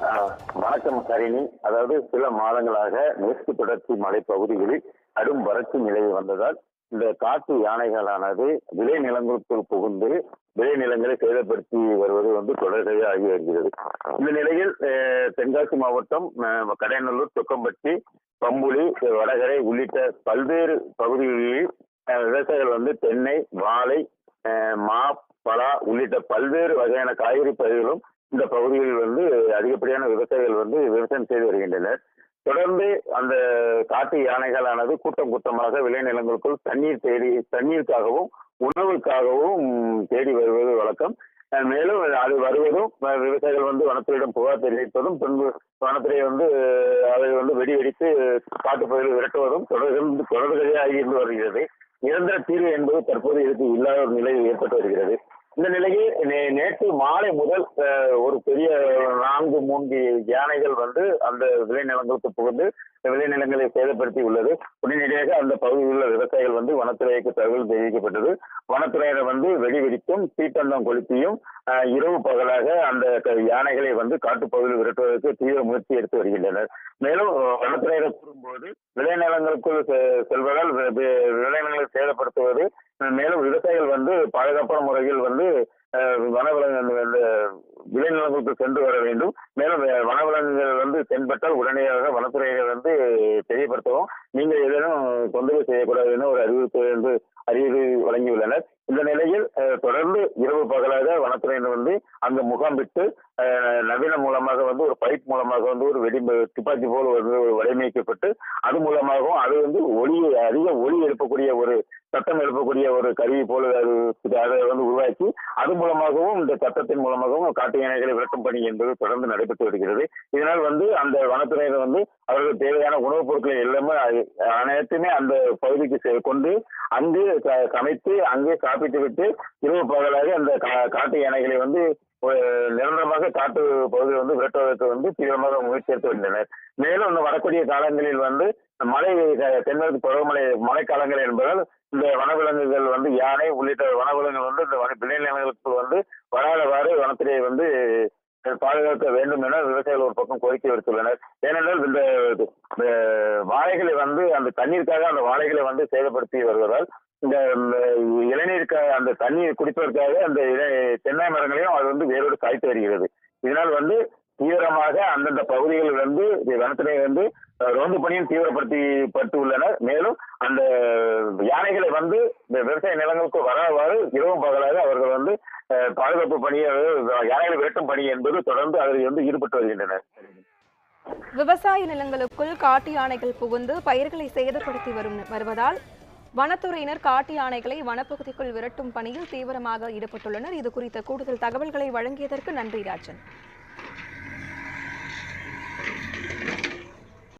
வணக்கம் கரிணி. அதாவது சில மாதங்களாக மேற்கு தொடர்ச்சி மலைப்பகுதிகளில் கடும் வறட்சி நிலை வந்ததால் இந்த காட்டு யானைகளானது விளைநிலங்களுக்குள் புகுந்து விளைநிலங்களை சேதப்படுத்தி வருவது வந்து தொடர்கதையாக ஆகி வருகிறது. இந்த நிலையில் தென்காசி மாவட்டம் கடையநல்லூர் தொக்கம்பட்டி பம்புலி வடகரை உள்ளிட்ட பல்வேறு பகுதிகளில் விவசாயிகள் வந்து தென்னை வாழை மா பலா உள்ளிட்ட பல்வேறு வகையான காய்கறி பயிர்களும் இந்த பகுதிகளில் வந்து அதிகப்படியான விவசாயிகள் வந்து விவசாயம் செய்து வருகின்றனர். தொடர்ந்து அந்த காட்டு யானைகளானது கூட்டம் கூட்டமாக விளைநிலங்களுக்குள் தண்ணீர் தேடி தண்ணீருக்காகவும் உணவுக்காகவும் தேடி வருவது வழக்கம். மேலும் அது வருவதும் விவசாயிகள் வந்து வனத்துறையிடம் புகார் தெரிவிப்பதும் பின்பு வனத்துறை வந்து அதை வந்து வெடி வெடித்து காட்டுப்பகுதியில் விரட்டுவதும் தொடர்ந்து தொடர்கதையாக இருந்து வருகிறது. நிரந்தர தீர்வு என்பது தற்போது இதுக்கு இல்லாத ஒரு நிலை ஏற்பட்டு வருகிறது. இந்த நிலையில் நேற்று மாலை முதல் ஒரு பெரிய நான்கு மூன்று யானைகள் வந்து அந்த விளைநிலங்களுக்கு புகுந்து விளைநிலங்களை சேதப்படுத்தி உள்ளது. உடனடியாக அந்த பகுதியில் உள்ள விவசாயிகள் வந்து வனத்துறைக்கு தகவல் தெரிவிக்கப்பட்டது. வனத்துறையினர் வந்து வெடி வெடித்தும் தீப்பந்தம் கொளுத்தியும் இரவு பகலாக அந்த யானைகளை வந்து காட்டுப்பகுதியில் விரட்டுவதற்கு தீவிர முயற்சி எடுத்து வருகின்றனர். மேலும் வனத்துறையினர் கூறும்போது விளைநிலங்களுக்குள் செ- செல்வதால் விளைநிலங்களை சேதப்படுத்துவது மேலும் பாதுகாப்பான முறையில் வந்து வனவிலங்குகள் வனவிலங்கு விளைநிலங்களுக்கு சென்று வர வேண்டும். மேலும் வனவிலங்குகள் வந்து தென்பட்டால் உடனடியாக வனத்துறையினர் வந்து தெரியப்படுத்தவும் நீங்கள் ஏதேனும் தொந்தரவு செய்யக்கூடாது என ஒரு அறிவிப்பு வந்து அறிவு வழங்கியுள்ளனர். இந்த நிலையில் தொடர்ந்து இரவு பகலாக வனத்துறையினர் வந்து அங்கு முகாமிட்டு நவீன மூலமாக வந்து ஒரு பைப் மூலமாக வந்து ஒரு வெடி துப்பாக்கி போல் வந்து ஒரு வடிவமைக்கப்பட்டு அது மூலமாகவும் அது வந்து ஒளி அதிக ஒளி எழுப்பக்கூடிய ஒரு சட்டம் எழுப்பக்கூடிய ஒரு கருவி போல அதை வந்து உருவாக்கி அது மூலமாகவும் இந்த சட்டத்தின் மூலமாகவும் காட்டு யானைகளை விரட்டும் பணி என்பது தொடர்ந்து நடைபெற்று வருகிறது. இதனால் வந்து அந்த வனத்துறையினர் வந்து அவர்களுக்கு தேவையான உணவுப் பொருட்களை எல்லாமே அனைத்துமே அந்த பகுதிக்கு கொண்டு அங்கு சமைத்து அங்கே சாப்பிட்டு விட்டு இரவு பகலாக அந்த கா- காட்டு யானைகளை வந்து நிரந்தரமாக காட்டு பகுதியில் வந்து விரட்டுவதற்கு வந்து தீவிரமாக முயற்சி எடுத்து வருகின்றனர். மேலும் இந்த வரக்கூடிய காலங்களில் வந்து மழை தென்மேற்கு பருவமழை மழைக்காலங்கள் என்பதால் இந்த வனவிலங்குகள் வந்து யானை உள்ளிட்ட வனவிலங்குகள் வந்து இந்த வன விளைநிலங்களுக்கு வந்து வராதவாறு வனத்திலே வந்து பாதுகாக்க வேண்டும் என விவசாயிகள் ஒரு பக்கம் கோரிக்கை விடுத்துள்ளனர். ஏனென்றால் இந்த வாழைகளை வந்து அந்த தண்ணீருக்காக அந்த வாழைகளை வந்து சேதப்படுத்தி வருவதால் இந்த இந்த இளநீருக்காக அந்த தண்ணீர் குடிப்பதற்காக அந்த தென்னை மரங்களையும் அது வந்து வேரோடு காய்த்து வருகிறது. இதனால் வந்து தீவிரமாக அந்தந்த பகுதிகளில் வந்து வனத்துறை வந்து ரோந்து பணியும் தீவிரப்படுத்தி பட்டு உள்ளனர். மேலும் அந்த யானைகளை வந்து விவசாய நிலங்களுக்கு வராவாறு இரவும் பகலாக அவர்கள் வந்து பாதுகாப்பு பணி யானைகளை விரட்டும் பணி என்பது தொடர்ந்து அதில் வந்து ஈடுபட்டு வருகின்றனர். விவசாய நிலங்களுக்குள் காட்டு யானைகள் புகுந்து பயிர்களை சேதப்படுத்தி வரும் வருவதால் வனத்துறையினர் காட்டு யானைகளை வனப்பகுதிக்குள் விரட்டும் பணியில் தீவிரமாக ஈடுபட்டுள்ளனர். இது குறித்த கூடுதல் தகவல்களை வழங்கியதற்கு நன்றி ராஜன்.